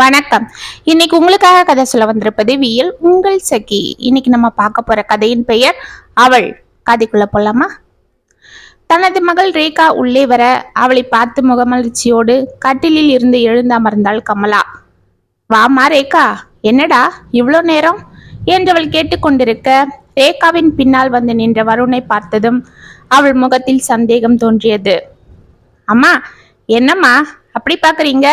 வணக்கம். இன்னைக்கு உங்களுக்காக கதை சொல்ல வந்திருப்பது வியல் உங்கள் சகி. இன்னைக்கு நம்ம பார்க்க போற கதையின் பெயர் அவள். கதைக்குள்ள போலாமா? தனது மகள் ரேகா உள்ளே வர அவளை பார்த்து முகமலர்ச்சியோடு கட்டிலில் இருந்து எழுந்து அமர்ந்தாள் கமலா. வாமா ரேகா என்னடா இவ்வளோ நேரம்? என்றவள் கேட்டுக்கொண்டிருக்க ரேகாவின் பின்னால் வந்து நின்ற வருணை பார்த்ததும் அவள் முகத்தில் சந்தேகம் தோன்றியது. அம்மா என்னம்மா? அப்படி பார்க்கறீங்க?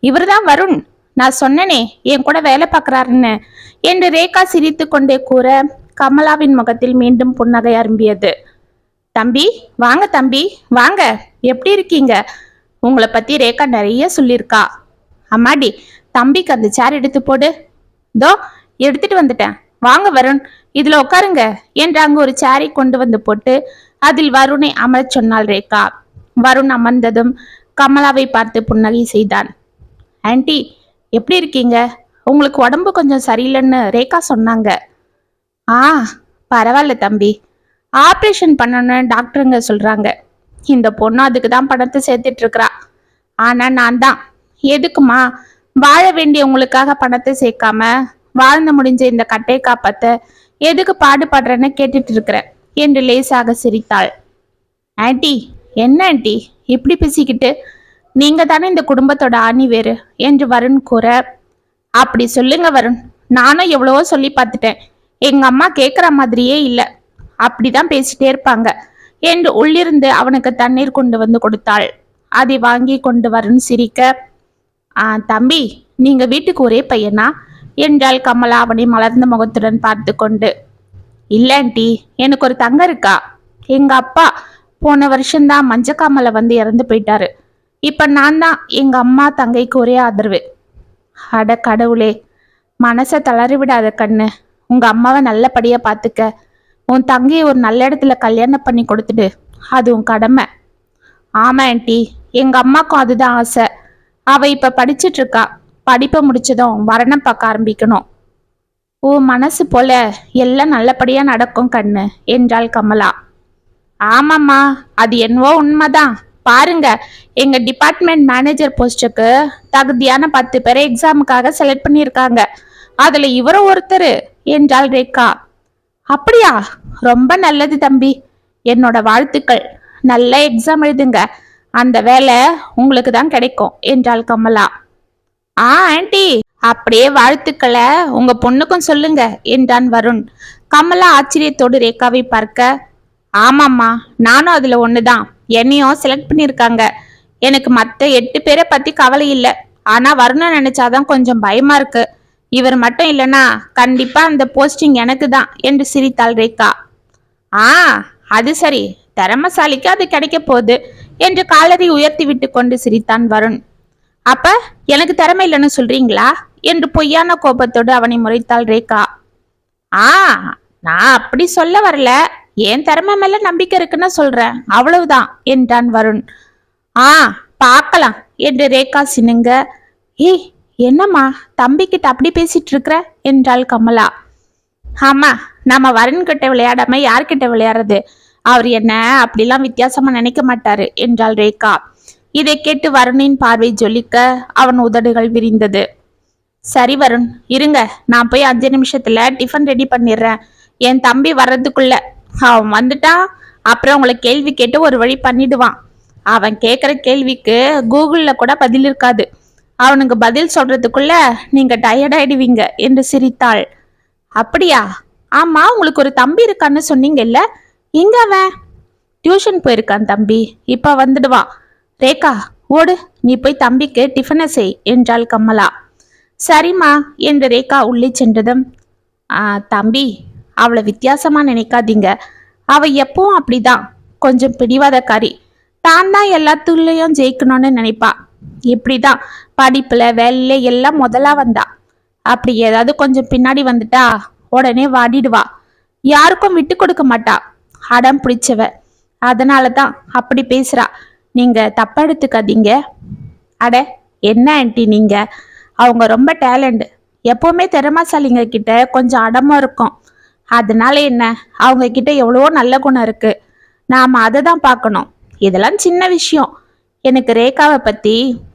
இவர்தான் வருண். நான் சொன்னனே என் கூட வேலை பார்க்கறாருன்னு. என்று ரேகா சிரித்து கொண்டே கூற கமலாவின் முகத்தில் மீண்டும் புன்னகை அரும்பியது. தம்பி வாங்க தம்பி வாங்க. எப்படி இருக்கீங்க? உங்களை பத்தி ரேகா நிறைய சொல்லியிருக்கா. அம்மாடி தம்பிக்கு அந்த சேர் எடுத்து போடு. தோ எடுத்துட்டு வந்துட்டேன். வாங்க வருண் இதுல உட்காருங்க என்று அங்கு ஒரு சேரை கொண்டு வந்து போட்டு அதில் வருணை அமரச் சொன்னாள் ரேகா. வருண் அமர்ந்ததும் கமலாவை பார்த்து புன்னகை செய்தான். ஆன்ட்டி எப்படி இருக்கீங்க? உங்களுக்கு உடம்பு கொஞ்சம் சரியில்லைன்னு ரேகா சொன்னாங்க. ஆ பரவாயில்ல தம்பி. ஆப்ரேஷன் பண்ணணும்னு டாக்டருங்க சொல்றாங்க. இந்த பொண்ணு அதுக்கு தான் பணத்தை சேர்த்துட்டு இருக்கிறா. ஆனா நான் தான். எதுக்குமா? வாழ வேண்டியவங்களுக்காக பணத்தை சேர்க்காம வாழ்ந்து முடிஞ்ச இந்த கட்டை காப்பாத்த எதுக்கு பாடுபடுறேன்னு கேட்டுட்டு இருக்கிறேன். என்று லேசாக சிரித்தாள். ஆன்ட்டி என்ன ஆன்டி இப்படி பேசிக்கிட்டு நீங்க தானே இந்த குடும்பத்தோட ஆணி வேறு? என்று வருண் கூற அப்படி சொல்லுங்க வருண். நானும் எவ்வளவோ சொல்லி பார்த்துட்டேன். எங்க அம்மா கேட்குற மாதிரியே இல்லை. அப்படிதான் பேசிட்டே இருப்பாங்க. என்று உள்ளிருந்து அவனுக்கு தண்ணீர் கொண்டு வந்து கொடுத்தாள். அதை வாங்கி கொண்டு வருண் சிரிக்க ஆ தம்பி நீங்க வீட்டுக்கு ஒரே பையனா? என்றாள் கமலா அவனை மலர்ந்த முகத்துடன் பார்த்து கொண்டு இல்ல ஆண்டி எனக்கு ஒரு தங்க இருக்கா? எங்க அப்பா போன வருஷம்தான் மஞ்சக்காமலை வந்து இறந்து போயிட்டாரு. இப்போ நான் தான் எங்கள் அம்மா தங்கைக்கு ஒரே ஆதரவு. அட கடவுளே மனசை தளறி விடாத கண்ணு. உங்கள் அம்மாவை நல்லபடியாக பார்த்துக்க உன் தங்கையை ஒரு நல்ல இடத்துல கல்யாணம் பண்ணி கொடுத்துடு. அது உன் கடமை. ஆமாம் ஆண்டி. எங்கள் அம்மாக்கும் அதுதான் ஆசை. அவள் இப்போ படிச்சிட்ருக்கா. படிப்பை முடிச்சதும் வரணம் பார்க்க ஆரம்பிக்கணும். ஓ மனசு போல எல்லாம் நல்லபடியாக நடக்கும் கண்ணு என்றாள் கமலா. ஆமாம்மா அது என்னவோ உண்மைதான். பாருங்க எங்க டிபார்ட்மெண்ட் மேனேஜர் போஸ்டுக்கு தகுதியான பத்து பேரை எக்ஸாமுக்காக செலக்ட் பண்ணியிருக்காங்க. அதுல இவரும் ஒருத்தர் என்றாள் ரேகா. அப்படியா? ரொம்ப நல்லது தம்பி. என்னோட வாழ்த்துக்கள். நல்ல எக்ஸாம் எழுதுங்க. அந்த வேலை உங்களுக்கு தான் கிடைக்கும் என்றாள் கமலா. ஆ ஆண்டி. அப்படியே வாழ்த்துக்களை உங்க பொண்ணுக்கும் சொல்லுங்க என்றான் வருண். கமலா ஆச்சரியத்தோடு ரேகாவை பார்க்க ஆமாம்மா. நானும் அதுல ஒண்ணுதான். என்னையும் செலக்ட் பண்ணியிருக்காங்க. எனக்கு மத்த எட்டு பேரை பத்தி கவலை இல்லை. ஆனா வருண நினைச்சாதான் கொஞ்சம் பயமா இருக்கு. இவர் மட்டும் இல்லைன்னா கண்டிப்பா அந்த போஸ்டிங் எனக்கு தான் என்று சிரித்தாள் ரேகா. ஆ அது சரி. திறமசாலிக்கு அது கிடைக்க போகுது என்று காலரை உயர்த்தி விட்டு கொண்டு சிரித்தான் வருண். அப்ப எனக்கு திறமை இல்லைன்னு சொல்றீங்களா? என்று பொய்யான கோபத்தோடு அவனை முறைத்தாள் ரேகா. ஆ நான் அப்படி சொல்ல வரல. என் திறமை மேல நம்பிக்கை இருக்குன்னு சொல்றேன். அவ்வளவுதான் என்றான் வருண். ஆ பார்க்கலாம். என்று ரேகா சினுங்க. ஏய் என்னம்மா தம்பிக்கிட்ட அப்படி பேசிட்டு இருக்கிற என்றாள் கமலா. ஆமா நம்ம வருண்கிட்ட விளையாடாம யார்கிட்ட விளையாடுறது? அவர் என்ன அப்படிலாம் வித்தியாசமா நினைக்க மாட்டாரு என்றாள் ரேகா. இதை கேட்டு வருணின் பார்வை ஜொலிக்க அவன் உதடுகள் விரிந்தது. சரி வருண் இருங்க நான் போய் அஞ்சு நிமிஷத்துல டிஃபன் ரெடி பண்ணிடுறேன். என் தம்பி வர்றதுக்குள்ள அவன் வந்துட்டா அப்புறம் உங்களை கேள்வி கேட்டு ஒரு வழி பண்ணிடுவான். அவன் கேட்குற கேள்விக்கு கூகுளில் கூட பதில் இருக்காது. அவனுக்கு பதில் சொல்றதுக்குள்ள நீங்க டயர்டாயிடுவீங்க என்று சிரித்தாள். அப்படியா? ஆமா உங்களுக்கு ஒரு தம்பி இருக்கான்னு சொன்னீங்கல்ல. எங்க அவன்? டியூஷன் போயிருக்கான் தம்பி. இப்ப வந்துடுவான் ரேகா ஓடு. நீ போய் தம்பிக்கு டிஃபனை செய் என்றாள் கமலா. சரிம்மா என்று ரேகா உள்ளே சென்றதும் "ஆ, தம்பி அவளை வித்தியாசமா நினைக்காதீங்க. அவ எப்பவும் அப்படிதான். கொஞ்சம் பிடிவாதக்காரி. தான் தான் எல்லாத்துலேயும் ஜெயிக்கணும்னு நினைப்பா. இப்படிதான் படிப்புல வேலையில எல்லாம் முதலா வந்தா. அப்படி ஏதாவது கொஞ்சம் பின்னாடி வந்துட்டா உடனே வாடிடுவா. யாருக்கும் விட்டு கொடுக்க மாட்டா. அடம் பிடிச்சவ. அதனால தான் அப்படி பேசுறா. நீங்க தப்பா எடுத்துக்காதீங்க. அட என்ன ஆன்ட்டி நீங்க? அவங்க ரொம்ப டேலண்ட். எப்பவுமே திறமாசாலிங்க கிட்ட கொஞ்சம் அடமா இருக்கும். அதனால என்ன? அவங்க கிட்ட எவ்வளவோ நல்ல குணம் இருக்கு. நாம அதை தான் பார்க்கணும். இதெல்லாம் சின்ன விஷயம். எனக்கு ரேகாவை பத்தி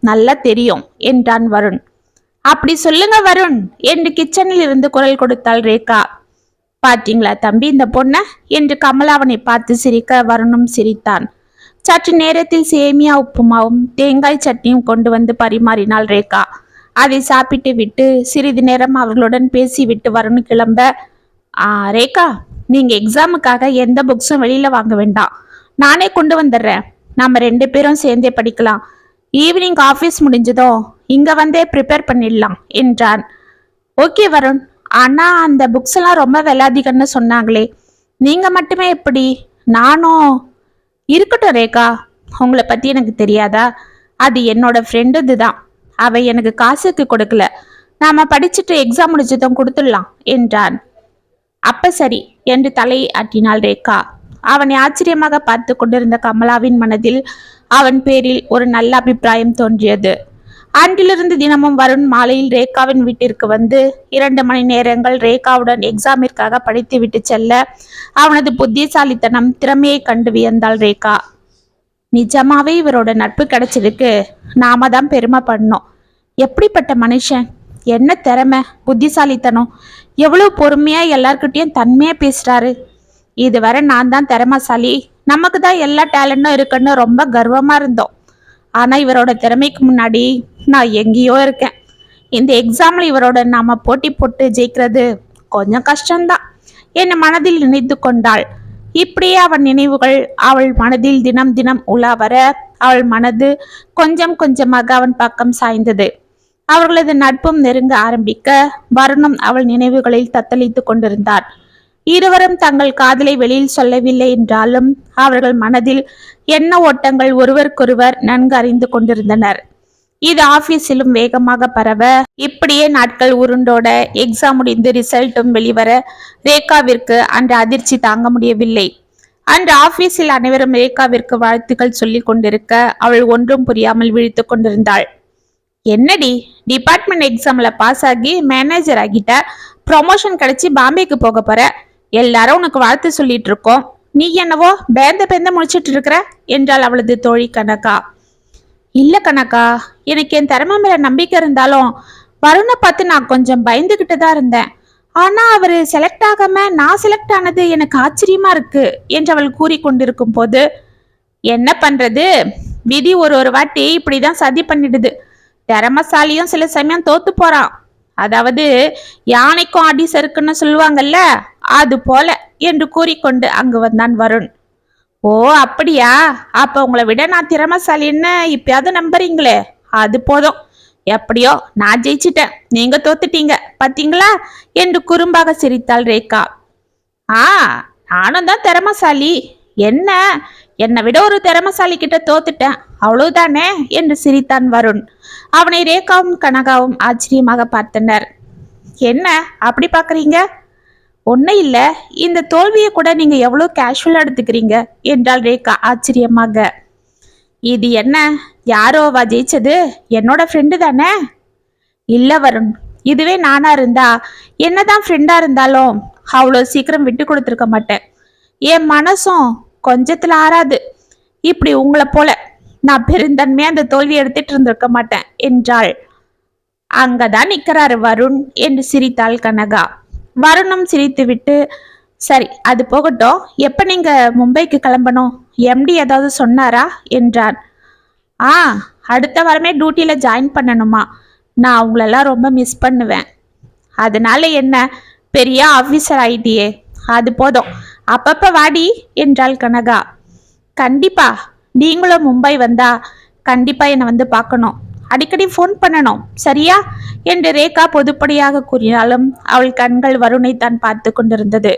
நல்லா தெரியும் என்றான் வருண். அப்படி சொல்லுங்க வருண் என்று கிச்சனில் இருந்து குரல் கொடுத்தாள் ரேகா. பாத்தீங்களா தம்பி இந்த பொண்ண? என்று கமலா அவனை பார்த்து சிரிக்க வருணும் சிரித்தான். சற்று நேரத்தில் சேமியா உப்புமாவும் தேங்காய் சட்னியும் கொண்டு வந்து பரிமாறினாள் ரேகா. அதை சாப்பிட்டு விட்டு சிறிது நேரம் அவர்களுடன் பேசிவிட்டு வருண் கிளம்ப ஆ ரேகா நீங்க எக்ஸாமுக்காக எந்த புக்ஸும் வெளியில வாங்க வேண்டாம். நானே கொண்டு வந்துடுறேன். நம்ம ரெண்டு பேரும் சேர்ந்தே படிக்கலாம். ஈவினிங் ஆஃபீஸ் முடிஞ்சதும் இங்க வந்தே ப்ரிப்பேர் பண்ணிடலாம் என்றான். ஓகே வருண். ஆனா அந்த புக்ஸ் எல்லாம் ரொம்ப விலை அதிகம்னு சொன்னாங்களே. நீங்க மட்டுமே எப்படி? நானும் இருக்கட்டும் ரேகா. உங்களை பத்தி எனக்கு தெரியாதா? அது என்னோட ஃப்ரெண்டு தான் அவ எனக்கு காசுக்கு கொடுக்கல. நாம படிச்சுட்டு எக்ஸாம் முடிச்சதும் கொடுத்துடலாம் என்றான். அப்ப சரி என்று தலையை ஆட்டினாள் ரேகா. அவனை ஆச்சரியமாக பார்த்து கொண்டிருந்த கமலாவின் மனதில் அவன் பேரில் ஒரு நல்ல அபிப்பிராயம் தோன்றியது. அன்றிலிருந்து தினமும் வருண் மாலையில் ரேகாவின் வீட்டிற்கு வந்து இரண்டு மணி நேரங்கள் ரேகாவுடன் எக்ஸாமிற்காக படித்துவிட்டு செல்ல அவனது புத்திசாலித்தனம் திறமையை கண்டு வியந்தாள் ரேகா. நிஜமாவே இவரோட நட்பு கிடைச்சதுக்கு நாம தான் பெருமை பண்ணோம். எப்படிப்பட்ட மனுஷன்? என்ன திறமை புத்திசாலித்தனம். எவ்வளவு பொறுமையா எல்லார்கிட்டயும் தன்மையா பேசுறாரு. இதுவரை நான் தான் திறமைசாலி. நமக்கு தான் எல்லா டேலண்டும் இருக்குன்னு ரொம்ப கர்வமா இருந்தோம். ஆனா இவரோட திறமைக்கு முன்னாடி நான் எங்கேயோ இருக்கேன். இந்த எக்ஸாம்ல இவரோட நாம போட்டி போட்டு ஜெயிக்கிறது கொஞ்சம் கஷ்டம்தான். என் மனதில் நினைத்து கொண்டாள். இப்படியே அவன் நினைவுகள் அவள் மனதில் தினம் தினம் உலா வர அவள் மனது கொஞ்சம் கொஞ்சமாக அவன் பக்கம் சாய்ந்தது. அவர்களது நட்பும் நெருங்க ஆரம்பிக்க வருணும் அவள் நினைவுகளில் தத்தளித்துக் கொண்டிருந்தார். இருவரும் தங்கள் காதலை வெளியில் சொல்லவில்லை என்றாலும் அவர்கள் மனதில் என்ன ஓட்டங்கள் ஒருவருக்கொருவர் நன்கு அறிந்து கொண்டிருந்தனர். இது ஆபீஸிலும் வேகமாக பரவ இப்படியே நாட்கள் உருண்டோட எக்ஸாம் முடிந்து ரிசல்ட்டும் வெளிவர ரேகாவிற்கு அன்று அதிர்ச்சி தாங்க முடியவில்லை. அன்று ஆபீஸில் அனைவரும் ரேகாவிற்கு வாழ்த்துக்கள் சொல்லிக் கொண்டிருக்க அவள் ஒன்றும் புரியாமல் விழித்து கொண்டிருந்தாள். என்னடி டிபார்ட்மெண்ட் எக்ஸாம்ல பாஸ் ஆகி மேனேஜர் ஆகிட்ட ப்ரொமோஷன் கிடைச்சி பாம்பேக்கு போக போற? எல்லாரும் உனக்கு வாழ்த்து சொல்லிட்டு இருக்கோம் நீ என்னவோ பேந்த பேந்த முடிச்சிட்டு இருக்கிற என்றாள் அவளது தோழி கனகா. இல்ல கனகா எனக்கு என் திறமை மேல நம்பிக்கை இருந்தாலும் வருணை பார்த்து நான் கொஞ்சம் பயந்துகிட்டு தான் இருந்தேன். ஆனா அவரு செலக்ட் ஆகாம நான் செலக்ட் ஆனது எனக்கு ஆச்சரியமா இருக்கு என்று அவள் கூறி கொண்டிருக்கும் போது என்ன பண்றது? விதி ஒரு ஒரு வாட்டி இப்படிதான் சதி பண்ணிடுது. திறமசாலியும் சில சமயம் தோத்து போறான். அதாவது யானைக்கும் அடி சறுக்குன்னு சொல்லுவாங்கல்ல அது போல என்று கூறிக்கொண்டு அங்கு வந்தான் வருண். ஓ அப்படியா? அப்ப உங்களை விட நான் திறமசாலின்னு இப்பயாவது நம்புறீங்களே? அது போதும். எப்படியோ நான் ஜெயிச்சிட்டேன். நீங்க தோத்துட்டீங்க. பாத்தீங்களா? என்று குறும்பாக சிரித்தாள் ரேகா. ஆ நானும் தான் திறமசாலி. என்ன? என்னை விட ஒரு திறமசாலி கிட்ட தோத்துட்டேன். அவ்வளவுதானே? என்று சிரித்தான் வருண். அவனை ரேகாவும் கனகாவும் ஆச்சரியமாக பார்த்தனர். என்ன? அப்படி பாக்குறீங்க? ஒன்றும் இல்லை. இந்த தோல்வியை கூட நீங்கள் எவ்வளோ கேஷுவலாக எடுத்துக்கிறீங்க? என்றாள் ரேகா ஆச்சரியமாக. இது என்ன? யாரோவா ஜெயிச்சது? என்னோட ஃப்ரெண்டு தானே? இல்லை வருண் இதுவே நானாக இருந்தா? என்னதான் ஃப்ரெண்டாக இருந்தாலும் அவ்வளோ சீக்கிரம் விட்டு கொடுத்துருக்க மாட்டேன். என் மனசும் கொஞ்சத்தில் ஆறாது. இப்படி உங்களை போல நான் பெருந்தன்மையாக அந்த தோல்வி எடுத்துட்டு இருந்திருக்க மாட்டேன் என்றாள். அங்கதான் நிற்கிறாரு வருண் என்று சிரித்தாள் கனகா. வருணம் சிரித்துவிட்டு சரி அது போகட்டும். எப்போ நீங்கள் மும்பைக்கு கிளம்பணும்? எம்டி ஏதாவது சொன்னாரா? என்றான். ஆ அடுத்த வாரமே டியூட்டியில் ஜாயின் பண்ணணுமா? நான் அவங்களெல்லாம் ரொம்ப மிஸ் பண்ணுவேன். அதனால என்ன? பெரிய ஆஃபீஸர் ஆயிட்டியே. அது போதும். அப்பப்போ வாடி என்றாள் கனகா. கண்டிப்பா. நீங்களும் மும்பை வந்தா கண்டிப்பாக என்னை வந்து பார்க்கணும். அடிக்கடி ஃபோன் பண்ணணும். சரியா? என்று ரேகா பொதுப்படியாக கூறினாலும் அவள் கண்கள் வருணை தான் பார்த்து கொண்டிருந்தது.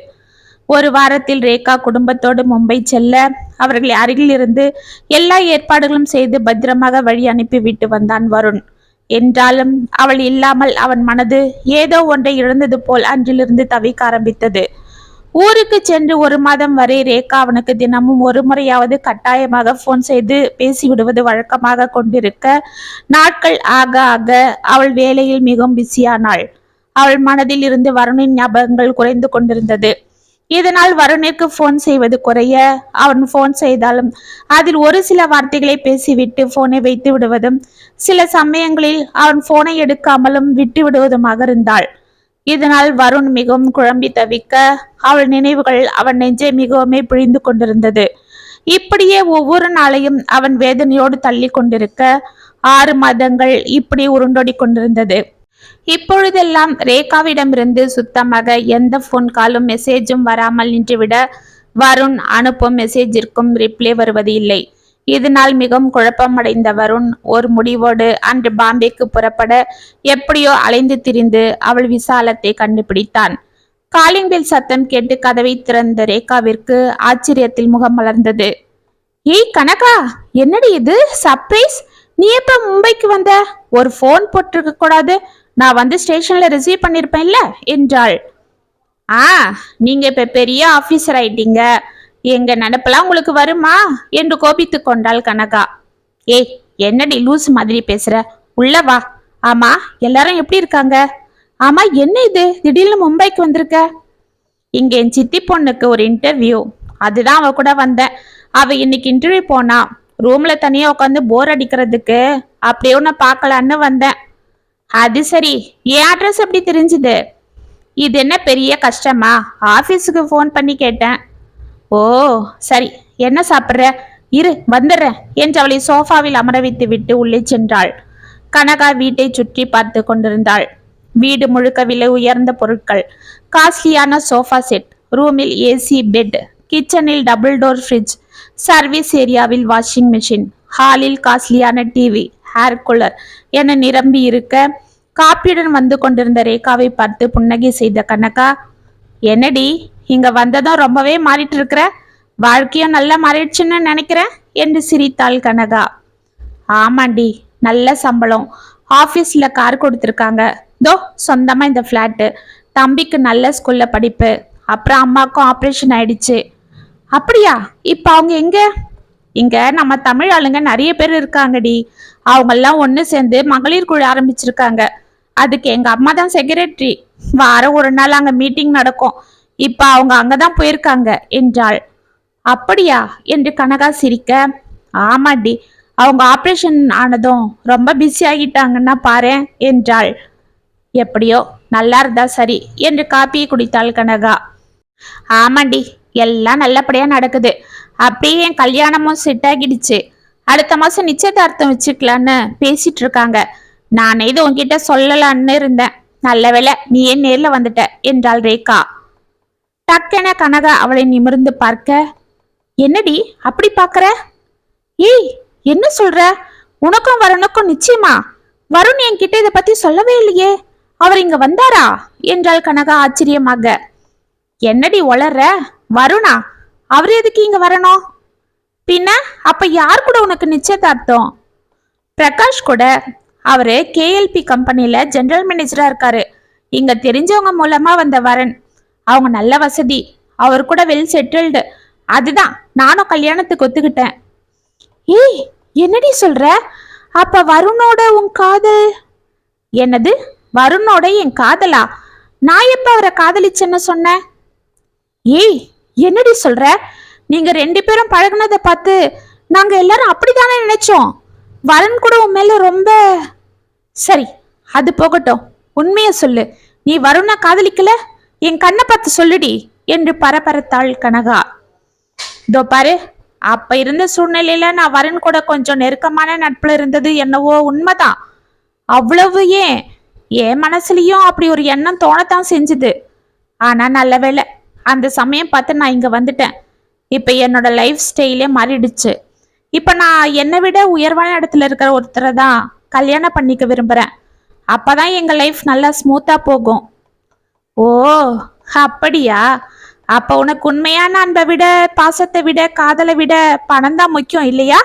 ஒரு வாரத்தில் ரேகா குடும்பத்தோடு மும்பை செல்ல அவர்கள் அருகில் இருந்து எல்லா ஏற்பாடுகளும் செய்து பத்திரமாக வழி அனுப்பிவிட்டு வந்தான் வருண். என்றாலும் அவள் இல்லாமல் அவன் மனது ஏதோ ஒன்றை இழந்தது போல் அன்றிலிருந்து தவிக்க ஆரம்பித்தது. ஊருக்கு சென்று ஒரு மாதம் வரை ரேகா அவனுக்கு தினமும் ஒரு முறையாவது கட்டாயமாக போன் செய்து பேசிவிடுவது வழக்கமாக கொண்டிருக்க நாட்கள் ஆக ஆக அவள் வேலையில் மிகவும் பிஸியானாள் அவள் மனதில் இருந்து வருணின் ஞாபகங்கள் குறைந்து கொண்டிருந்தது. இதனால் வருணிற்கு போன் செய்வது குறைய அவன் போன் செய்தாலும் அதில் ஒரு சில வார்த்தைகளை பேசிவிட்டு போனை வைத்து விடுவதும் சில சமயங்களில் அவன் போனை எடுக்காமலும் விட்டு விடுவதுமாக இருந்தாள். இதனால் வருண் மிகவும் குழம்பி தவிக்க அவள் நினைவுகள் அவன் நெஞ்சை மிகவுமே பிழிந்து கொண்டிருந்தது. இப்படியே ஒவ்வொரு நாளையும் அவன் வேதனையோடு தள்ளி கொண்டிருக்க ஆறு மாதங்கள் இப்படி உருண்டோடி கொண்டிருந்தது. இப்பொழுதெல்லாம் ரேகாவிடமிருந்து சுத்தமாக எந்த ஃபோன் காலும் மெசேஜும் வராமல் நின்றுவிட வருண் அனுப்பும் மெசேஜிற்கும் ரிப்ளை வருவது இல்லை. இதனால் மிகவும் குழப்பமடைந்த வருண் ஒரு முடிவோடு அன்று பாம்பேக்கு புறப்பட எப்படியோ அலைந்து திரிந்து அவள் விசாலத்தை கண்டுபிடித்தான். காலிங் பெல் சத்தம் கேட்டு கதவை திறந்த ரேகாவிற்கு ஆச்சரியத்தில் முகம் மலர்ந்தது. ஏய் கனகா என்னடி இது? சர்ப்ரைஸ்! நீ எப்ப மும்பைக்கு வந்த? ஒரு ஃபோன் போட்டிருக்க கூடாது. நான் வந்து ஸ்டேஷன்ல ரிசீவ் பண்ணிருப்பேன்ல என்றாள். ஆ நீங்க இப்ப பெரிய ஆபீசர் ஆயிட்டீங்க. எங்க நடப்பெல்லாம் உங்களுக்கு வருமா? என்று கோபித்து கொண்டாள் கனகா. ஏய் என்னடி லூஸ் மாதிரி பேசுற? உள்ள வா. ஆமா எல்லாரும் எப்படி இருக்காங்க? ஆமா என்ன இது? திடீர்னு மும்பைக்கு வந்திருக்க? இங்க என் சித்தி பொண்ணுக்கு ஒரு இன்டர்வியூ அதுதான் அவ கூட வந்தேன். அவ இன்னைக்கு இன்டர்வியூ போனா ரூம்ல தனியா உட்காந்து போர் அடிக்கிறதுக்கு அப்படியே உன்னை பார்க்கலான்னு வந்தேன். அது சரி என் அட்ரஸ் எப்படி தெரிஞ்சுது? இது என்ன பெரிய கஷ்டமா? ஆஃபீஸுக்கு ஃபோன் பண்ணி கேட்டேன். ஓ சரி. என்ன சாப்பிட்ற? இரு வந்துடுறேன் என்று அவளை சோஃபாவில் அமர வைத்து விட்டு உள்ளே சென்றாள். கனகா வீட்டை சுற்றி பார்த்து கொண்டிருந்தாள். வீடு முழுக்க விலை உயர்ந்த பொருட்கள். காஸ்ட்லியான சோஃபா செட் ரூமில் ஏசி பெட் கிச்சனில் டபுள் டோர் ஃப்ரிட்ஜ் சர்வீஸ் ஏரியாவில் வாஷிங் மிஷின் ஹாலில் காஸ்ட்லியான டிவி ஹேர் கூலர் என நிரம்பி இருக்க காப்பியுடன் வந்து கொண்டிருந்த ரேகாவை பார்த்து புன்னகை செய்த கனகா என்னடி? இங்க வந்ததும் ரொம்பவே மாறிட்டு இருக்கிற வாழ்க்கையும் நல்லா மாறிடுச்சுன்னு நினைக்கிறேன் என்று சிரித்தாள் கனகா. ஆமாண்டி நல்ல சம்பளம். ஆஃபீஸில் கார் கொடுத்துருக்காங்க. தோ சொந்தமாக இந்த ஃப்ளாட்டு தம்பிக்கு நல்ல ஸ்கூலில் படிப்பு. அப்புறம் அம்மாவுக்கும் ஆப்ரேஷன் ஆயிடுச்சு. அப்படியா? இப்போ அவங்க எங்க? இங்க நம்ம தமிழ் ஆளுங்க நிறைய பேர் இருக்காங்கடி. அவங்கெல்லாம் ஒன்று சேர்ந்து மகளிர் குழு ஆரம்பிச்சிருக்காங்க. அதுக்கு எங்க அம்மா தான் செக்ரட்டரி வாரம் ஒரு நாள் அங்க மீட்டிங் நடக்கும். இப்ப அவங்க அங்கதான் போயிருக்காங்க என்றாள். அப்படியா? என்று கனகா சிரிக்க. ஆமாடி அவங்க ஆப்ரேஷன் ஆனதும் ரொம்ப பிஸி ஆகிட்டாங்கன்னா பாரு என்றாள். எப்படியோ நல்லா இருந்தா சரி என்று காப்பியை குடித்தாள் கனகா. ஆமாண்டி எல்லாம் நல்லபடியா நடக்குது. அப்படியே என் கல்யாணமும் செட் ஆகிடுச்சு. அடுத்த மாசம் நிச்சயதார்த்தம் வச்சுக்கலான்னு பேசிட்டு இருக்காங்க. நானே இது உன்கிட்ட சொல்லலான்னு இருந்தேன். நல்ல வேளை நீ ஏன் நேர்ல வந்துட்ட என்றாள் ரேகா. டக்கென கனகா அவளை நிமிர்ந்து பார்க்க என்னடி அப்படி பார்க்கற? ஏய் என்ன சொல்ற? உனக்கும் வருணுக்கும் நிச்சயமா? வருண் என்கிட்ட இதை பத்தி சொல்லவே இல்லையே. அவர் இங்க வந்தாரா? என்றாள் கனகா ஆச்சரியமாக. என்னடி வளர்ற வருணா அவர் எதுக்கு இங்க வரணும்? பின்ன அப்ப யார் கூட உனக்கு நிச்சயதார்த்தம்? பிரகாஷ் கூட. அவரு கேஎல்பி கம்பெனில ஜெனரல் மேனேஜரா இருக்காரு. இங்க தெரிஞ்சவங்க மூலமா வந்த வரன். அவங்க நல்ல வசதி. அவர் கூட வெல் செட்டில்டு அதுதான். நானும் கல்யாணத்துக்கு ஒத்துக்கிட்டேன். ஏய் என்னடி சொல்ற? அப்ப வருணோட உன் காதல்? என்னது? வருணோட என் காதலா? நான் எப்ப அவரை காதலிச்சேன்னு சொன்னேன் ஏய் என்னடி சொல்ற? நீங்க ரெண்டு பேரும் பழகுனதை பார்த்து நாங்க எல்லாரும் அப்படித்தானே நினைச்சோம்? வரன் கூட உன் மேல ரொம்ப சரி அது போகட்டும். உண்மையை சொல்லு. நீ வருணா காதலிக்கல? என் கண்ணை பார்த்து சொல்லுடி என்று பரபரத்தாள் கனகா. இதோ பாரு அப்ப இருந்த சூழ்நிலையில நான் வருண் கூட கொஞ்சம் நெருக்கமான நட்புல இருந்தது என்னவோ உண்மைதான். அவ்வளவு ஏன்? என் மனசுலயும் அப்படி ஒரு எண்ணம் தோணத்தான் செஞ்சுது. ஆனா நல்ல வேலை அந்த சமயம் பார்த்து நான் இங்க வந்துட்டேன். இப்ப என்னோட லைஃப் ஸ்டைலே மாறிடுச்சு. இப்ப நான் என்னை விட உயர்வான இடத்துல இருக்கிற ஒருத்தரை தான் கல்யாணம் பண்ணிக்க விரும்புறேன். அப்பதான் எங்க லைஃப் நல்லா ஸ்மூத்தா போகும். ஓ அப்படியா? அப்ப உனக்கு உண்மையான அன்பை விட பாசத்தை விட காதலை விட பணம் தான் முக்கியம் இல்லையா?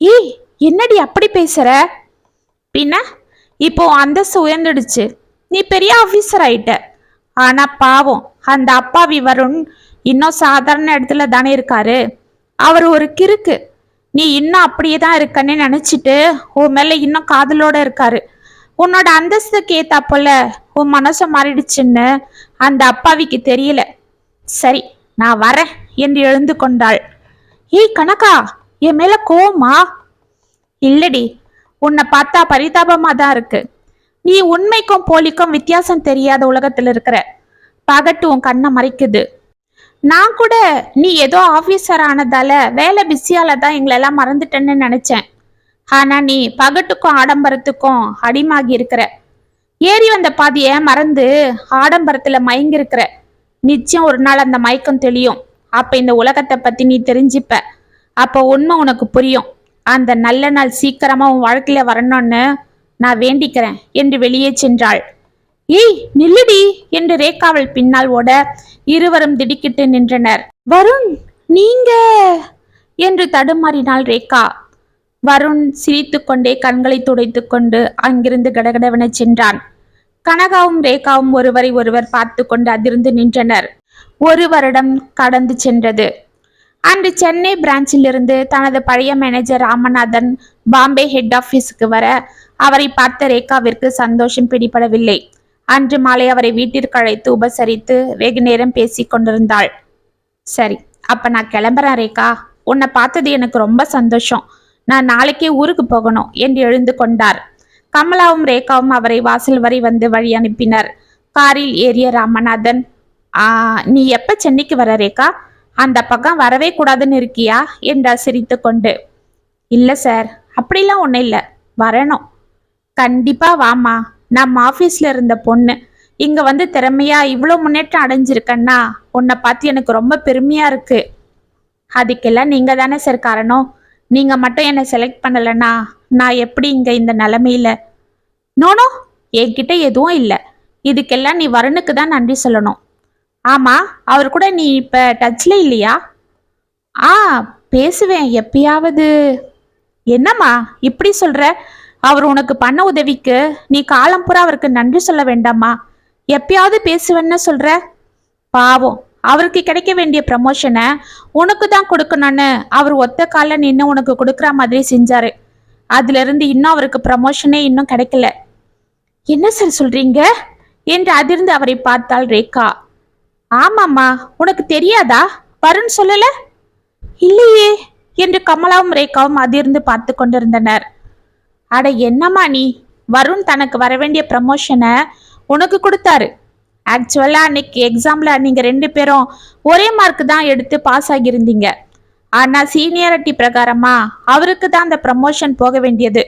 ஏய் என்னடி அப்படி பேசுற? பின்ன இப்போ அந்தஸ்து உயர்ந்துடுச்சு. நீ பெரிய ஆஃபீஸர் ஆயிட்ட. ஆனா பாவம் அந்த அப்பாவி வருண் இன்னும் சாதாரண இடத்துல தானே இருக்காரு. அவர் ஒரு கிறுக்கு. நீ இன்னும் அப்படியே தான் இருக்கன்னு நினைச்சிட்டு உன் மேல இன்னும் காதலோட இருக்காரு. உன்னோட அந்தஸ்துக்கு ஏத்தா போல உன் மனசு மாறிடுச்சுன்னு அந்த அப்பாவிக்கு தெரியல. சரி நான் வரேன் என்று எழுந்து கொண்டாள். ஏய் கணக்கா என் மேல கோவமா? இல்லடி உன்னை பார்த்தா பரிதாபமா தான் இருக்கு. நீ உண்மைக்கும் போலிக்கும் வித்தியாசம் தெரியாத உலகத்துல இருக்கிற. பகட்டு உன் கண்ணை மறைக்குது. நான் கூட நீ ஏதோ ஆபீசர் ஆனதால வேலை பிஸியால தான் எங்களெல்லாம் மறந்துட்டேன்னு நினைச்சேன். ஆனா நீ பகட்டுக்கும் ஆடம்பரத்துக்கும் அடிமாகி இருக்கிற. ஏறி வந்த பாதிய மறந்து ஆடம்பரத்துல மயங்கிருக்கிற நிச்சயம் ஒரு நாள் அந்த மயக்கம் தெளியும். அப்ப இந்த உலகத்தை பத்தி நீ தெரிஞ்சுப்ப. அப்ப உண்மை உனக்கு புரியும். அந்த நல்ல நாள் சீக்கிரமா உன் வாழ்க்கையில வரணும்னு நான் வேண்டிக்கிறேன் என்று வெளியே சென்றாள். ஏய் நில்லுடி என்று ரேகாவள் பின்னால் ஓட இருவரும் திடுக்கிட்டு நின்றனர். வருண் நீங்க! என்று தடுமாறினாள் ரேகா. வருண் சிரித்துக்கொண்டே கண்களை துடைத்துக் கொண்டு அங்கிருந்து கடகடவென சென்றான். கனகாவும் ரேகாவும் ஒருவரை ஒருவர் பார்த்து கொண்டு அதிர்ந்து நின்றனர். ஒரு வருடம் கடந்து சென்றது. அன்று சென்னை பிரான்ச்சிலிருந்து தனது பழைய மேனேஜர் ராமநாதன் பாம்பே ஹெட் ஆபீஸுக்கு வர அவரை பார்த்த ரேகாவிற்கு சந்தோஷம் பிடிபடவில்லை. அன்று மாலை அவரை வீட்டிற்கு அழைத்து உபசரித்து வெகு நேரம் பேசி கொண்டிருந்தாள். சரி அப்ப நான் கிளம்புறேன் ரேகா. உன்னை பார்த்தது எனக்கு ரொம்ப சந்தோஷம். நான் நாளைக்கே ஊருக்கு போகணும் என்று எழுந்து கொண்டார். கமலாவும் ரேகாவும் அவரை வாசல் வரை வந்து வழி அனுப்பினர். காரில் ஏறிய ராமநாதன் "ஆ, நீ எப்ப சென்னைக்கு வர ரேகா? அந்த பக்கம் வரவே கூடாதுன்னு இருக்கியா? என்றார் சிரித்து கொண்டு. இல்லை சார். அப்படிலாம் ஒன்றும் இல்லை. வரணும். கண்டிப்பா வாமா நம்ம ஆஃபீஸில் இருந்த பொண்ணு. இங்கே வந்து திறமையா இவ்வளோ முன்னேற்றம் அடைஞ்சிருக்கன்னா உன்னை பார்த்து எனக்கு ரொம்ப பெருமையா இருக்கு. அதுக்கெல்லாம் நீங்கள் தானே சார் காரணம்? நீங்க மட்டும் என்னை செலக்ட் பண்ணலன்னா நான் எப்படி இங்க இந்த நிலமையில? நோனோ என்கிட்ட எதுவும் இல்லை. இதுக்கெல்லாம் நீ வருணுக்கு தான் நன்றி சொல்லணும். ஆமா அவர் கூட நீ இப்ப டச்ல இல்லையா? ஆ பேசுவேன் எப்பயாவது. என்னம்மா இப்படி சொல்ற? அவர் உனக்கு பண்ண உதவிக்கு நீ காலம் பூரா அவருக்கு நன்றி சொல்ல வேண்டாமா? எப்பயாவது பேசுவேன்னு சொல்ற? பாவம். அவருக்கு கிடைக்க வேண்டிய ப்ரமோஷனை உனக்கு தான் கொடுக்கணும்னு அவர் ஒத்த காலில் நின்று உனக்கு கொடுக்குற மாதிரி செஞ்சாரு. அதுலேருந்து இன்னும் அவருக்கு ப்ரமோஷனே இன்னும் கிடைக்கல. என்ன சார் சொல்றீங்க? என்று அதிர்ந்து அவரை பார்த்தாள் ரேகா. ஆமாம்மா உனக்கு தெரியாதா? வருண் சொல்லல? இல்லையே என்று கமலாவும் ரேகாவும் அதிர்ந்து பார்த்து கொண்டிருந்தனர். அட என்னம்மா நீ? வருண் தனக்கு வர வேண்டிய ப்ரமோஷனை உனக்கு கொடுத்தாரு. ஆக்சுவலாக அன்னைக்கு எக்ஸாமில் நீங்கள் ரெண்டு பேரும் ஒரே மார்க் தான் எடுத்து பாஸ் ஆகியிருந்தீங்க. ஆனால் சீனியாரிட்டி பிரகாரமா அவருக்கு தான் அந்த ப்ரமோஷன் போக வேண்டியது.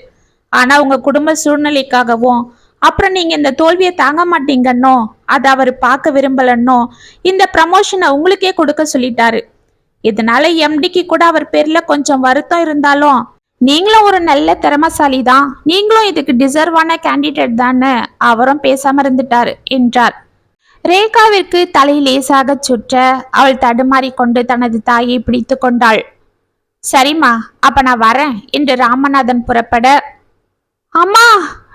ஆனால் உங்கள் குடும்ப சூழ்நிலைக்காகவும் அப்புறம் நீங்கள் இந்த தோல்வியை தாங்க மாட்டீங்கன்னோ அதை அவர் பார்க்க விரும்பலன்னோ இந்த ப்ரமோஷனை உங்களுக்கே கொடுக்க சொல்லிட்டாரு. இதனால எம்டிக்கு கூட அவர் பேர்ல கொஞ்சம் வருத்தம் இருந்தாலும் நீங்களும் ஒரு நல்ல திறமசாலி தான் நீங்களும் இதுக்கு டிசர்வான கேண்டிடேட் தான்னு அவரும் பேசாம இருந்துட்டாரு என்றார். ரேகாவிற்கு தலை லேசாக சுற்ற அவள் தடுமாறி கொண்டு தனது தாயை பிடித்து கொண்டாள். சரிம்மா அப்ப நான் வரேன். என்று ராமநாதன் புறப்பட. அம்மா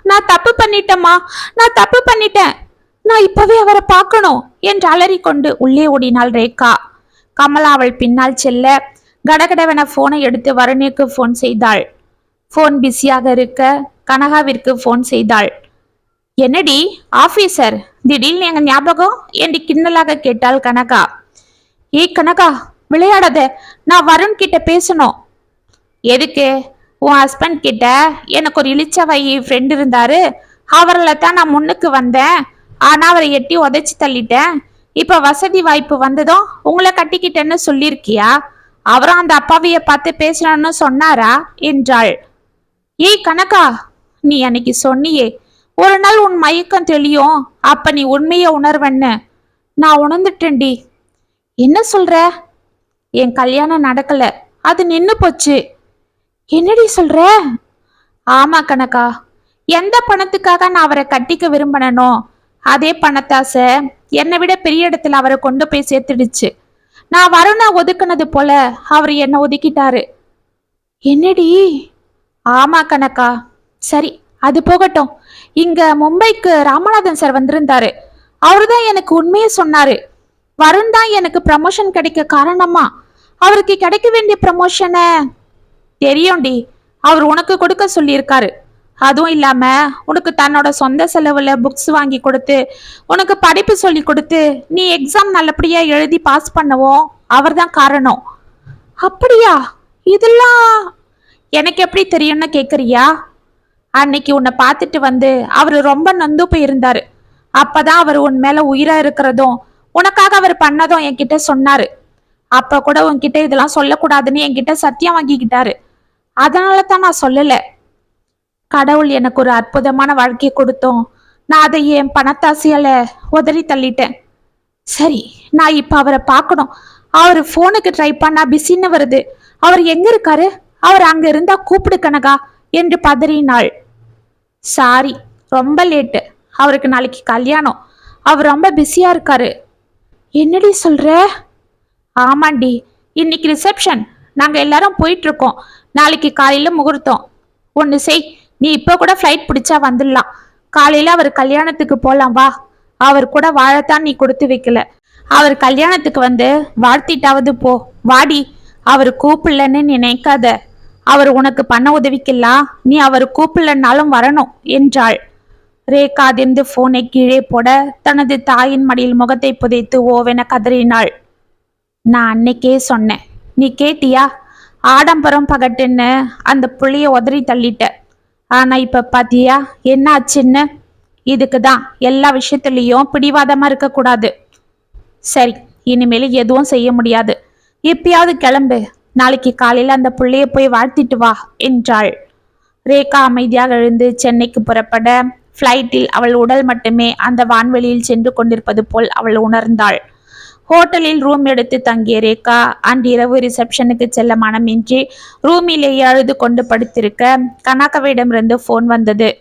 நான் தப்பு பண்ணிட்டேம்மா. நான் தப்பு பண்ணிட்டேன். நான் இப்பவே அவரை பார்க்கணும் என்று அலறிக்கொண்டு உள்ளே ஓடினாள் ரேகா. கமலா அவள் பின்னால் செல்ல கடகடவென போனை எடுத்து வருணிற்கு ஃபோன் செய்தாள். ஃபோன் பிஸியாக இருக்க கனகாவிற்கு ஃபோன் செய்தாள். என்னடி ஆபீசர் திடீர்னு எங்க ஞாபகம்? என்று கிண்ணலாக கேட்டாள் கனகா. ஏய் கனகா விளையாடாத நான் வருண் கிட்ட பேசணும். எதுக்கு? உன் ஹஸ்பண்ட் கிட்ட எனக்கு ஒரு இளிச்சவை ஃப்ரெண்ட் இருந்தாரு. அவரில் தான் நான் முன்னுக்கு வந்தேன். ஆனால் அவரை எட்டி உதைச்சி தள்ளிட்டேன். இப்போ வசதி வாய்ப்பு வந்ததும் உங்களை கட்டிக்கிட்டேன்னு சொல்லியிருக்கியா? அவரும் அந்த அப்பாவிய பார்த்து பேசணும்னு சொன்னாரா? என்றாள். ஏய் கனகா நீ அன்னைக்கு சொன்னியே ஒரு நாள் உன் மயக்கம் தெளியும். அப்ப நீ உண்மையை உணர்வன்னு? நான் உணர்ந்துட்டேன்டி. என்ன சொல்ற? என் கல்யாணம் நடக்கல. அது நின்னு போச்சு. என்னடி சொல்ற? ஆமா கணக்கா எந்த பணத்துக்காக நான் அவரை கட்டிக்க விரும்பினனோ அதே பணத்தாசை என்னை விட பெரிய இடத்துல அவரை கொண்டு போய் சேர்த்துடுச்சு. நான் வருணா ஒதுக்குனது போல அவர் என்னை ஒதுக்கிட்டாரு. என்னடி? ஆமா கணக்கா சரி அது போகட்டும். இங்க மும்பைக்கு ராமநாதன் சார் வந்திருந்தாரு. அவர்தான் எனக்கு உண்மையை சொன்னாரு. வருண் தான் எனக்கு ப்ரமோஷன் கிடைக்க காரணமா? அவருக்கு கிடைக்க வேண்டிய ப்ரமோஷனை தெரியும்டி. அவர் உனக்கு கொடுக்க சொல்லியிருக்காரு. அதுவும் இல்லாம உனக்கு தன்னோட சொந்த செலவுல புக்ஸ் வாங்கி கொடுத்து உனக்கு படிப்பு சொல்லி கொடுத்து நீ எக்ஸாம் நல்லபடியா எழுதி பாஸ் பண்ணவும் அவர்தான் காரணம். அப்படியா? இதெல்லாம் எனக்கு எப்படி தெரியும்னு கேக்குறியா? அன்னைக்கு உன்னை பார்த்துட்டு வந்து அவர் ரொம்ப நொந்து போயிருந்தாரு. அப்பதான் அவர் உன் மேல உயிரா இருக்கிறதும் உனக்காக அவர் பண்ணதும் என்கிட்ட சொன்னாரு. அப்ப கூட உன்கிட்ட இதெல்லாம் சொல்லக்கூடாதுன்னு என்கிட்ட சத்தியம் வாங்கிக்கிட்டாரு. அதனால தான் நான் சொல்லல. கடவுள் எனக்கு ஒரு அற்புதமான வாழ்க்கையை கொடுத்தோம். நான் அதை என் பணத்தாசியால உதறி தள்ளிட்டேன். சரி நான் இப்ப அவரை பார்க்கணும். அவர் ஃபோனுக்கு ட்ரை பண்ணா பிஸின்னு வருது. அவர் எங்க இருக்காரு? அவர் அங்க இருந்தா கூப்பிடு கனகா என்று பதறினாள். சாரி ரொம்ப லேட்டு அவருக்கு நாளைக்கு கல்யாணம். அவர் ரொம்ப பிஸியாக இருக்காரு. என்னடி சொல்கிற ஆமாண்டி இன்னைக்கு ரிசப்ஷன் நாங்கள் எல்லாரும் போயிட்டுருக்கோம். நாளைக்கு காலையில் முகூர்த்தம். ஒன்று செய் நீ இப்போ கூட ஃப்ளைட் பிடிச்சா வந்துடலாம். காலையில் அவர் கல்யாணத்துக்கு போகலாம் வா. அவர் கூட வாழத்தான் நீ கொடுத்து வைக்கல. அவர் கல்யாணத்துக்கு வந்து வாழ்த்திட்டாவது போ. வாடி அவர் கூப்பிடலன்னு நினைக்காத. அவர் உனக்கு பண்ண உதவிக்கலாம் நீ அவர் கூப்பிடலனாலும் வரணும் என்றாள். ரேகா அதிர்ந்து போனை கீழே போட தனது தாயின் மடியில் முகத்தை புதைத்து ஓவென கதறினாள். நான் அன்னைக்கே சொன்னேன் நீ கேட்டியா? ஆடம்பரம் பகட்டுன்னு அந்த புள்ளிய உதறி தள்ளிட்ட. ஆனா இப்ப பாத்தியா என்ன ஆச்சுன்னு? இதுக்கு தான் எல்லா விஷயத்துலயும் பிடிவாதமா இருக்கக்கூடாது. சரி இனிமேல் எதுவும் செய்ய முடியாது. எப்பயாவது கிளம்பு நாளைக்கு காலையில் அந்த பிள்ளைய போய் வாழ்த்திட்டு வா என்றாள். ரேகா அமைதியாக எழுந்து சென்னைக்கு புறப்பட ஃப்ளைட்டில் அவள் உடல் மட்டுமே அந்த வான்வெளியில் சென்று கொண்டிருப்பது போல் அவள் உணர்ந்தாள். ஹோட்டலில் ரூம் எடுத்து தங்கிய ரேகா அன்றிரவு ரிசப்ஷனுக்கு செல்ல மனமின்றி ரூமிலேயே அழுது கொண்டு படுத்திருக்க கனகவிடமிருந்து ஃபோன் வந்தது.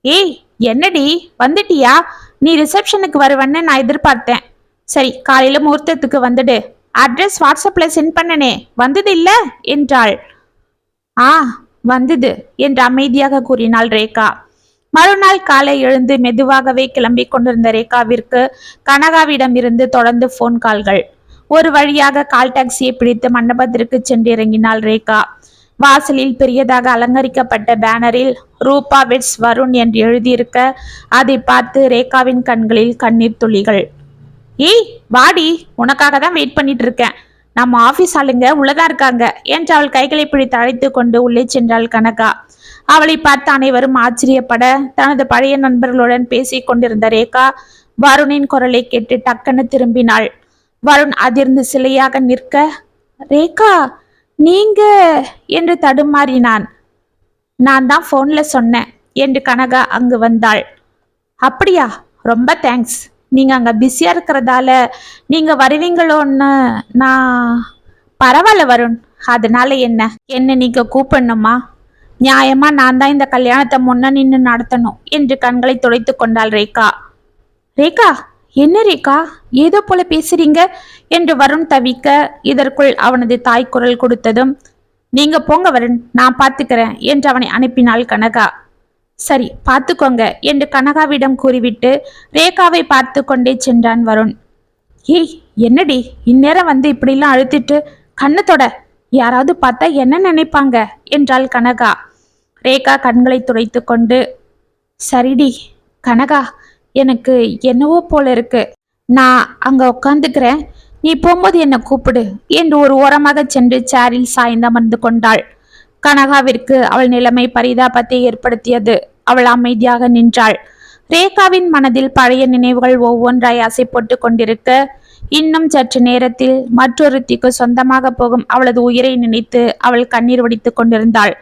ஏய் என்னடி? வந்துட்டியா? நீ ரிசப்ஷனுக்கு வருவன்னு நான் எதிர்பார்த்தேன். சரி காலையில முகூர்த்தத்துக்கு வந்துடு. அட்ரஸ் வாட்ஸ்அப்பில் சென்ட் பண்ணனே. வந்தது இல்லை? என்றாள். ஆ வந்தது என்று அமைதியாக கூறினாள் ரேகா. மறுநாள் காலை எழுந்து மெதுவாகவே கிளம்பி கொண்டிருந்த ரேகாவிற்கு கனகாவிடம் இருந்து தொடர்ந்து ஃபோன் கால்கள் ஒரு வழியாக கால் டாக்ஸியை பிடித்து மண்டபத்திற்கு சென்று இறங்கினாள் ரேகா. வாசலில் பெரியதாக அலங்கரிக்கப்பட்ட பேனரில் ரூபா வெட்ஸ் வருண் என்று எழுதியிருக்க அதை பார்த்து ரேகாவின் கண்களில் கண்ணீர் துளிகள். ஏய் வாடி உனக்காக தான் வெயிட் பண்ணிட்டு இருக்கேன் நம்ம ஆபீஸ் ஆளுங்க உள்ளதா இருக்காங்க. என்று அவள் கைகளை பிடித்து அழைத்து கொண்டு உள்ளே சென்றாள் கனகா? அவளை பார்த்து அனைவரும் ஆச்சரியப்பட தனது பழைய நண்பர்களுடன் பேசிக் கொண்டிருந்த ரேகா வருணின் குரலை கேட்டு டக்குன்னு திரும்பினாள். வருண் அதிர்ந்து சிலையாக நிற்க ரேகா நீங்க? என்று தடுமாறினான். நான் தான் ஃபோன்ல சொன்னேன் என்று கனகா அங்கு வந்தாள். அப்படியா? ரொம்ப தேங்க்ஸ் நீங்க அங்க பிஸியா இருக்கிறதால நீங்க வருவீங்களோன்னு நான் பரவாயில்ல வருண். அதனால என்ன? என்ன நீங்க கூப்பிடணுமா? நியாயமா நான் தான் இந்த கல்யாணத்தை முன்ன நின்று நடத்தணும் என்று கண்களை துடைத்து கொண்டாள் ரேகா. ரேகா என்ன ரேகா? ஏதோ போல பேசுறீங்க என்று வருண் தவிக்க இதற்குள் அவனது தாய் குரல் கொடுத்ததும் நீங்க போங்க வருண் நான் பார்த்துக்கிறேன் என்று அவனை அனுப்பினாள் கனகா. சரி பார்த்துக்கோங்க என்று கனகாவிடம் கூறிவிட்டு ரேகாவை பார்த்து கொண்டே சென்றான் வருண். ஏய் என்னடி இந்நேரம் வந்து இப்படிலாம் அழுத்திட்டு கண்ணத்தோட தொட யாராவது பார்த்தா என்ன நினைப்பாங்க? என்றாள் கனகா. ரேகா கண்களை துடைத்து கொண்டு சரிடி கனகா எனக்கு என்னவோ போல இருக்கு. நான் அங்க உட்காந்துக்கிறேன் நீ போகும்போது என்னை கூப்பிடு என்று ஒரு ஓரமாக சென்று சேரில் சாய்ந்து அமர்ந்து கொண்டாள். கனகாவிற்கு அவள் நிலைமை பரிதாபத்தை ஏற்படுத்தியது. அவள் அமைதியாக நின்றாள். ரேகாவின் மனதில் பழைய நினைவுகள் ஒவ்வொன்றாய் அசை கொண்டிருக்க இன்னும் சற்று நேரத்தில் மற்றொருத்திக்கு சொந்தமாக போகும் அவளது உயிரை நினைத்து அவள் கண்ணீர் வடித்து கொண்டிருந்தாள்.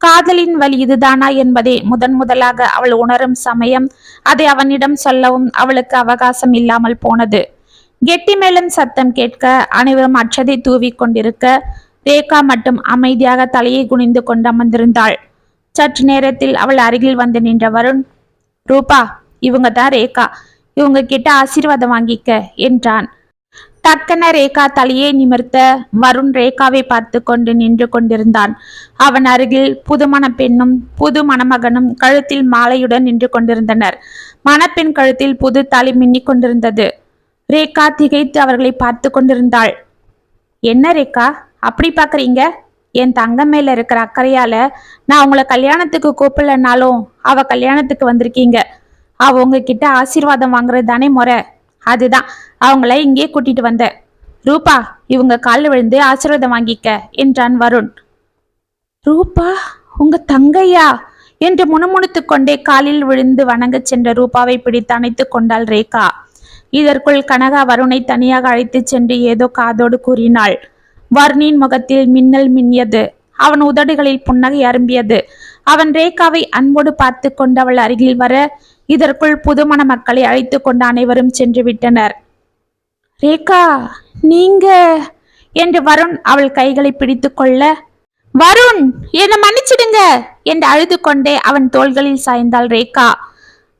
காதலின் வழி இதுதானா என்பதை முதன் முதலாக அவள் உணரும் சமயம் அதை அவனிடம் சொல்லவும் அவளுக்கு அவகாசம் இல்லாமல் போனது. கெட்டி மேலும் சத்தம் கேட்க அனைவரும் அச்சதை தூவி கொண்டிருக்க ரேகா மட்டும் அமைதியாக தலையை குனிந்து கொண்டு அமர்ந்திருந்தாள். சற்று நேரத்தில் அவள் அருகில் வந்து நின்ற வருண் ரூபா இவங்க தான் ரேகா. இவங்க கிட்ட ஆசீர்வாதம் வாங்கிக்க என்றான். டக்கன ரேகா தலையை நிமிர்த்த வருண் ரேகாவை பார்த்து கொண்டு நின்று கொண்டிருந்தான். அவன் அருகில் புது மணப்பெண்ணும் புது மணமகனும் கழுத்தில் மாலையுடன் நின்று கொண்டிருந்தனர். மணப்பெண் கழுத்தில் புது தாலி மின்னிக் கொண்டிருந்தது. ரேகா திகைத்து அவர்களை பார்த்து கொண்டிருந்தாள். என்ன ரேகா? அப்படி பார்க்குறீங்க என் தங்க மேல இருக்கிற அக்கறையால நான் உங்களை கல்யாணத்துக்கு கூப்பிடலனாலும் அவ கல்யாணத்துக்கு வந்திருக்கீங்க. அவ உங்ககிட்ட ஆசீர்வாதம் வாங்குறது தானே முறை. அதுதான். அவங்கள இங்கே கூட்டிட்டு வந்தேன் ரூபா இவங்க காலில் விழுந்து ஆசீர்வாதம் வாங்கிக்க என்றான் வருண். ரூபா உங்க தங்கையா? என்று முணுமுணுத்து கொண்டே காலில் விழுந்து வணங்கச் சென்ற ரூபாவை பிடித்து அணைத்து கொண்டாள் ரேகா. இதற்குள் கனகா வருணை தனியாக அழைத்துச் சென்று ஏதோ காதோடு கூறினாள். வருணின் முகத்தில் மின்னல் மின்னியது. அவன் உதடுகளில் புன்னகை அரும்பியது. அவன் ரேகாவை அன்போடு பார்த்து கொண்டு அவள் அருகில் வர இதற்குள் புதுமண மக்களை அழைத்து கொண்டு அனைவரும் சென்று விட்டனர். ரேகா நீங்க? என்று வருண் அவள் கைகளை பிடித்து கொள்ள வருண் என்னை மன்னிச்சிடுங்க என்று அழுது கொண்டே அவன் தோள்களில் சாய்ந்தாள் ரேகா.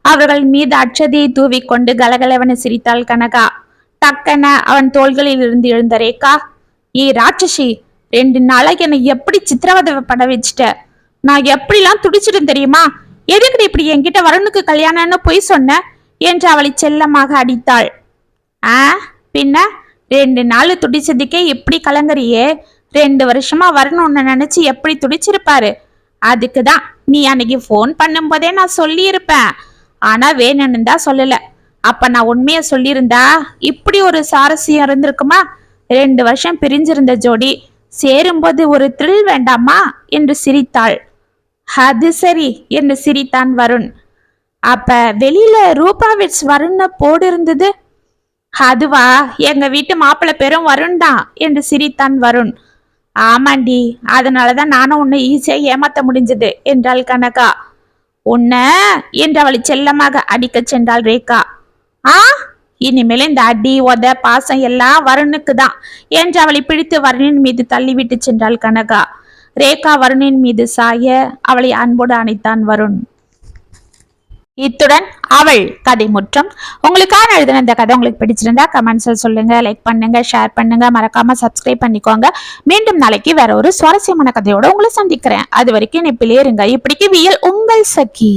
அவர்கள் மீது அச்சதையை தூவிக்கொண்டு கலகலவென சிரித்தாள் கனகா. டக்கென அவன் தோள்களில் இருந்து எழுந்த ரேகா ஏ ராட்சசி ரெண்டு நாளாக என்னை எப்படி சித்திரவதை பண்ண வச்சுட்ட? நான் எப்படிலாம் துடிச்சிடும் தெரியுமா? எதுக்கு இப்படி என்கிட்ட வருணுக்கு கல்யாணம்னு பொய் சொன்ன? என்று அவளை செல்லமாக அடித்தாள். ஆ பின்ன? ரெண்டு நாள் துடிச்சதுக்கே இப்படி கலங்குறியே? ரெண்டு வருஷமா வரணும்னு நினைச்சு எப்படி துடிச்சிருப்பாரு? அதுக்கு தான் நீ அன்னைக்கு ஃபோன் பண்ணும்போதே நான் சொல்லியிருப்பேன். ஆனா வேணும்னு தான் சொல்லல. அப்ப நான் உண்மையை சொல்லியிருந்தா இப்படி ஒரு சாரஸ்யம் இருந்திருக்குமா? ரெண்டு வருஷம் பிரிஞ்சிருந்த ஜோடி சேரும்போது ஒரு த்ரில் வேண்டாமா? என்று சிரித்தாள். அது சரி என்று சிரித்தான் வருண். அப்ப வெளியில ரூபா விட்ஸ் வருண்னு போடு இருந்தது? அதுவா? எங்க வீட்டு மாப்பிள்ள பேரும் வருண் தான் என்று சிரித்தான் வருண். ஆமாண்டி அதனாலதான் நானும் உன்னை ஈஸியா ஏமாத்த முடிஞ்சது என்றாள் கனகா. உன்ன என்று அவளை செல்லமாக அடிக்கச் சென்றாள் ரேகா. ஆ? இனிமேல் இந்த அடி உத பாசம் எல்லாம் வருணுக்கு தான் என்று அவளை பிடித்து வருணின் மீது தள்ளிவிட்டு சென்றாள் கனகா. ரேகா வருணின் மீது சாய அவளை அன்போடு அணைத்தான் வருண். இத்துடன் அவள் கதை முற்றம். உங்களுக்கான எழுதின இந்த கதை உங்களுக்கு பிடிச்சிருந்தா கமெண்ட்ஸில் சொல்லுங்க லைக் பண்ணுங்க ஷேர் பண்ணுங்க. மறக்காம சப்ஸ்கிரைப் பண்ணிக்கோங்க. மீண்டும் நாளைக்கு வேற ஒரு சுவாரஸ்யமான கதையோட உங்களை சந்திக்கிறேன். அது வரைக்கும் நெப்பிலே இருங்க. இப்படிக்கு வியல் உங்கள் சகி.